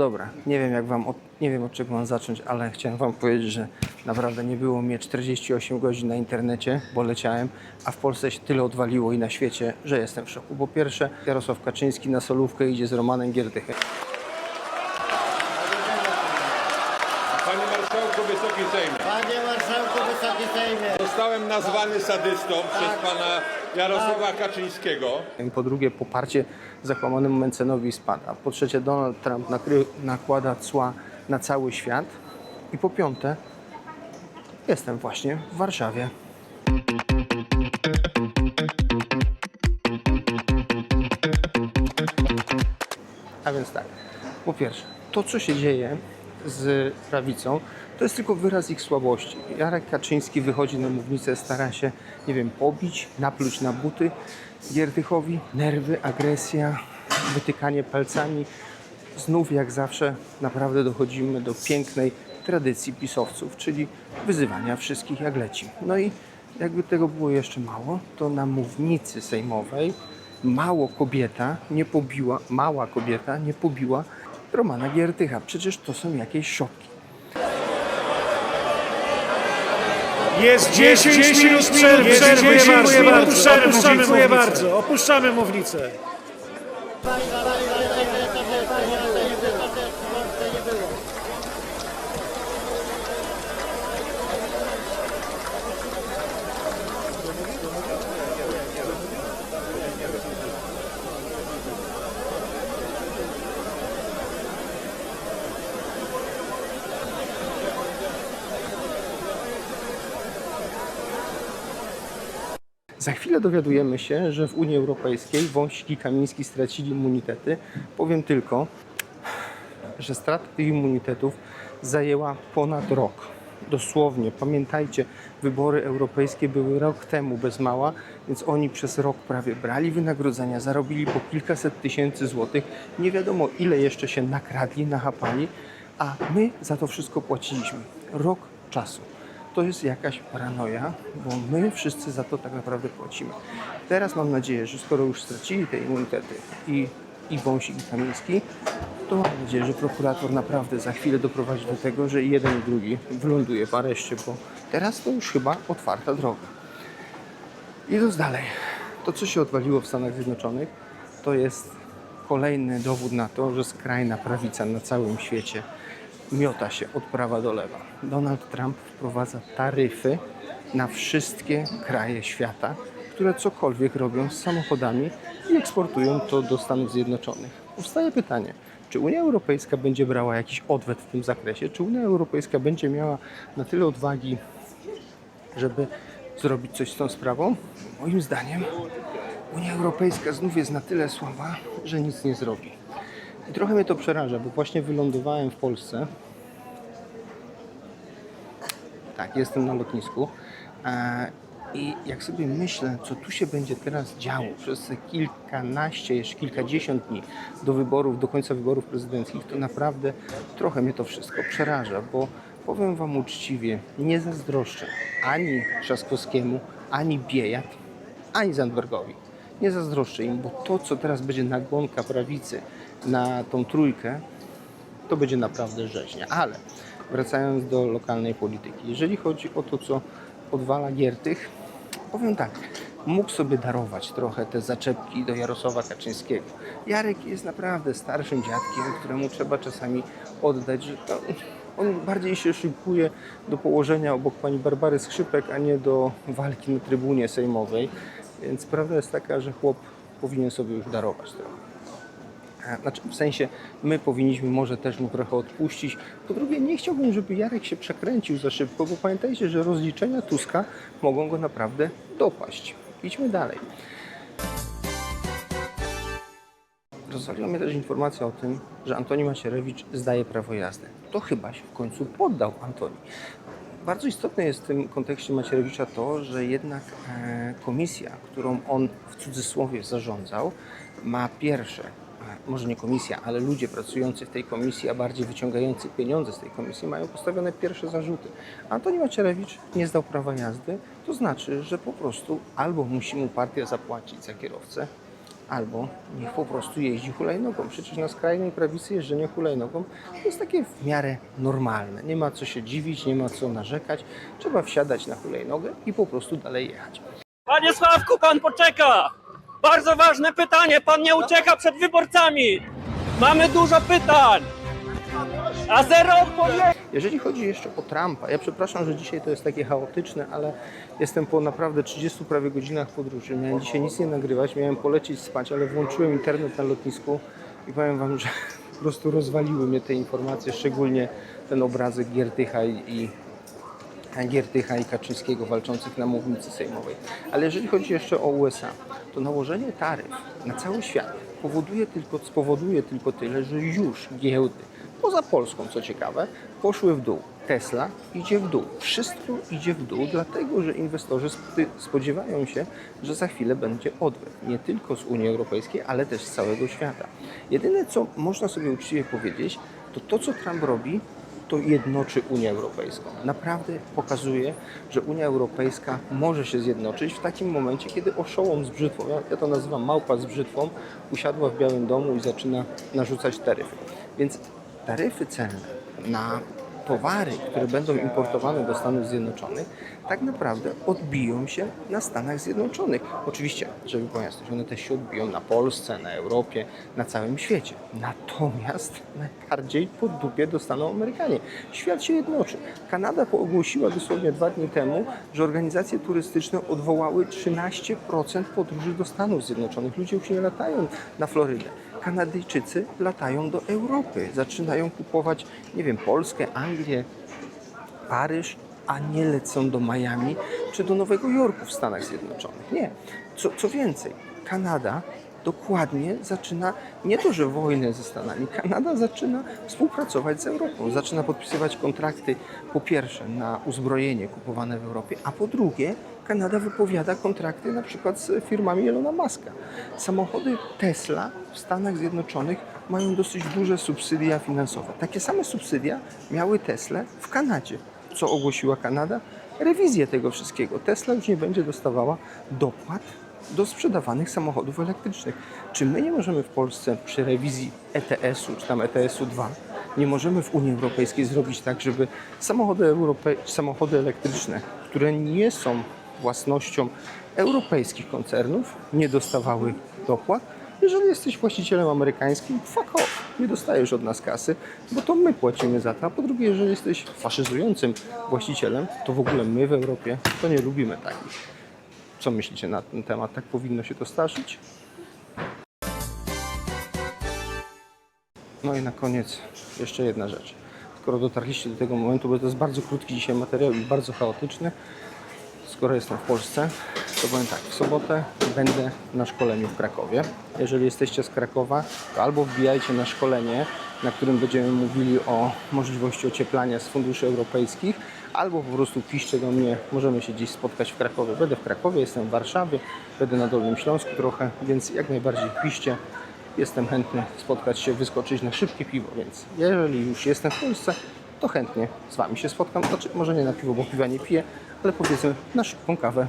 Dobra, nie wiem jak wam, od, nie wiem od czego mam zacząć, ale chciałem wam powiedzieć, że naprawdę nie było mnie 48 godzin na internecie, bo leciałem, a w Polsce się tyle odwaliło i na świecie, że jestem w szoku. Po pierwsze, Jarosław Kaczyński na solówkę idzie z Romanem Giertychem. Panie Marszałku, Wysoki Sejmie. Panie Marszałku, Wysoki Sejmie! Zostałem nazwany sadystą przez pana Jarosława Kaczyńskiego. I po drugie, poparcie zakłamanemu Mencenowi spada. Po trzecie, Donald Trump nakłada cła na cały świat. I po piąte, jestem właśnie w Warszawie. A więc tak, po pierwsze, to co się dzieje z prawicą, to jest tylko wyraz ich słabości. Jarek Kaczyński wychodzi na mównicę, stara się, nie wiem, pobić, napluć na buty Giertychowi, nerwy, agresja, wytykanie palcami. Znów jak zawsze naprawdę dochodzimy do pięknej tradycji pisowców, czyli wyzywania wszystkich jak leci. No i jakby tego było jeszcze mało, to na mównicy sejmowej mało kobieta nie pobiła, mała kobieta nie pobiła Romana Giertycha. Przecież to są jakieś szopki. Jest 10, minut przerwy. Dziękuję bardzo. Opuszczamy, dziękuję bardzo. Opuszczamy mównicę. Za chwilę dowiadujemy się, że w Unii Europejskiej Wąsik i Kamiński stracili immunitety. Powiem tylko, że strata tych immunitetów zajęła ponad rok. Dosłownie, pamiętajcie, wybory europejskie były rok temu bez mała, więc oni przez rok prawie brali wynagrodzenia, zarobili po kilkaset tysięcy złotych. Nie wiadomo, ile jeszcze się nakradli, nachapali, a my za to wszystko płaciliśmy. Rok czasu. To jest jakaś paranoja, bo my wszyscy za to tak naprawdę płacimy. Teraz mam nadzieję, że skoro już stracili te immunitety i, i Wąsik i Kamiński, to mam nadzieję, że prokurator naprawdę za chwilę doprowadzi do tego, że jeden i drugi wyląduje w areszcie, bo teraz to już chyba otwarta droga. Idąc dalej, to co się odwaliło w Stanach Zjednoczonych, to jest kolejny dowód na to, że skrajna prawica na całym świecie miota się od prawa do lewa. Donald Trump wprowadza taryfy na wszystkie kraje świata, które cokolwiek robią z samochodami i eksportują to do Stanów Zjednoczonych. Powstaje pytanie, czy Unia Europejska będzie brała jakiś odwet w tym zakresie? Czy Unia Europejska będzie miała na tyle odwagi, żeby zrobić coś z tą sprawą? Moim zdaniem Unia Europejska znów jest na tyle słaba, że nic nie zrobi. I trochę mnie to przeraża, bo właśnie wylądowałem w Polsce. Tak, jestem na lotnisku. E, I jak sobie myślę, co tu się będzie teraz działo przez kilkanaście, jeszcze kilkadziesiąt dni do wyborów, do końca wyborów prezydenckich, to naprawdę trochę mnie to wszystko przeraża, bo powiem Wam uczciwie, nie zazdroszczę ani Trzaskowskiemu, ani Biejat, ani Zandbergowi. Nie zazdroszczę im, bo to, co teraz będzie nagonka prawicy na tą trójkę, to będzie naprawdę rzeźnia. Ale wracając do lokalnej polityki, jeżeli chodzi o to, co odwala Giertych, powiem tak, mógł sobie darować trochę te zaczepki do Jarosława Kaczyńskiego. Jarek jest naprawdę starszym dziadkiem, któremu trzeba czasami oddać, że to on bardziej się szykuje do położenia obok pani Barbary Skrzypek, a nie do walki na trybunie sejmowej. Więc prawda jest taka, że chłop powinien sobie już darować trochę. E, Znaczy, w sensie, my powinniśmy może też mu trochę odpuścić. Po drugie, nie chciałbym, żeby Jarek się przekręcił za szybko, bo pamiętajcie, że rozliczenia Tuska mogą go naprawdę dopaść. Idźmy dalej. Rozwaliła mnie też informacja o tym, że Antoni Macierewicz zdaje prawo jazdy. To chyba się w końcu poddał Antoni. Bardzo istotne jest w tym kontekście Macierewicza to, że jednak e, komisja, którą on w cudzysłowie zarządzał, ma pierwsze, e, może nie komisja, ale ludzie pracujący w tej komisji, a bardziej wyciągający pieniądze z tej komisji, mają postawione pierwsze zarzuty. Antoni Macierewicz nie zdał prawa jazdy, to znaczy, że po prostu albo musi mu partia zapłacić za kierowcę, albo niech po prostu jeździ hulajnogą. Przecież na skrajnej prawicy jeżdżenie hulajnogą jest takie w miarę normalne. Nie ma co się dziwić, nie ma co narzekać. Trzeba wsiadać na hulajnogę i po prostu dalej jechać. Panie Sławku, pan poczeka! Bardzo ważne pytanie, pan nie ucieka przed wyborcami! Mamy dużo pytań! A zero odpowiedzi! Jeżeli chodzi jeszcze o Trumpa, ja przepraszam, że dzisiaj to jest takie chaotyczne, ale jestem po naprawdę 30 prawie godzinach podróży. Miałem dzisiaj nic nie nagrywać, miałem polecieć spać, ale włączyłem internet na lotnisku i powiem Wam, że po prostu rozwaliły mnie te informacje, szczególnie ten obrazek Giertycha i, Giertycha i Kaczyńskiego walczących na mównicy sejmowej. Ale jeżeli chodzi jeszcze o USA, to nałożenie taryf na cały świat powoduje tylko, spowoduje tylko tyle, że już giełdy, poza Polską co ciekawe, poszły w dół. Tesla idzie w dół. Wszystko idzie w dół, dlatego że inwestorzy sp- spodziewają się, że za chwilę będzie odwet. Nie tylko z Unii Europejskiej, ale też z całego świata. Jedyne, co można sobie uczciwie powiedzieć, to to, co Trump robi, to jednoczy Unię Europejską. Naprawdę pokazuje, że Unia Europejska może się zjednoczyć w takim momencie, kiedy oszołom z brzytwą, ja to nazywam małpa z brzytwą, usiadła w Białym Domu i zaczyna narzucać taryfy. Więc taryfy celne na towary, które będą importowane do Stanów Zjednoczonych, tak naprawdę odbiją się na Stanach Zjednoczonych. Oczywiście, żeby była jasność, one też się odbiją na Polsce, na Europie, na całym świecie. Natomiast najbardziej pod dupie dostaną Amerykanie. Świat się jednoczy. Kanada ogłosiła dosłownie dwa dni temu, że organizacje turystyczne odwołały 13% podróży do Stanów Zjednoczonych. Ludzie już nie latają na Florydę. Kanadyjczycy latają do Europy, zaczynają kupować, nie wiem, Polskę, Anglię, Paryż, a nie lecą do Miami czy do Nowego Jorku w Stanach Zjednoczonych. Nie. Co, co więcej, Kanada dokładnie zaczyna nie to, że wojnę ze Stanami, Kanada zaczyna współpracować z Europą, zaczyna podpisywać kontrakty po pierwsze na uzbrojenie kupowane w Europie, a po drugie Kanada wypowiada kontrakty na przykład z firmami Elona Muska. Samochody Tesla w Stanach Zjednoczonych mają dosyć duże subsydia finansowe. Takie same subsydia miały Tesla w Kanadzie. Co ogłosiła Kanada? Rewizję tego wszystkiego. Tesla już nie będzie dostawała dopłat do sprzedawanych samochodów elektrycznych. Czy my nie możemy w Polsce przy rewizji ETS-u, czy tam ETS-u 2, nie możemy w Unii Europejskiej zrobić tak, żeby samochody, Europe... samochody elektryczne, które nie są własnością europejskich koncernów, nie dostawały dopłat? Jeżeli jesteś właścicielem amerykańskim, fuck off, nie dostajesz od nas kasy, bo to my płacimy za to. A po drugie, jeżeli jesteś faszyzującym właścicielem, to w ogóle my w Europie to nie lubimy takich. Co myślicie na ten temat? Tak powinno się to starzyć? No i na koniec jeszcze jedna rzecz. Skoro dotarliście do tego momentu, bo to jest bardzo krótki dzisiaj materiał i bardzo chaotyczny, skoro jestem w Polsce, to powiem tak, w sobotę będę na szkoleniu w Krakowie. Jeżeli jesteście z Krakowa, to albo wbijajcie na szkolenie, na którym będziemy mówili o możliwości ocieplania z funduszy europejskich, albo po prostu piszcie do mnie, możemy się dziś spotkać w Krakowie. Będę w Krakowie, jestem w Warszawie, będę na Dolnym Śląsku trochę, więc jak najbardziej piszcie. Jestem chętny spotkać się, wyskoczyć na szybkie piwo, więc jeżeli już jestem w Polsce, to chętnie z Wami się spotkam. Znaczy, może nie na piwo, bo piwa nie piję, ale powiedzmy na szybką kawę.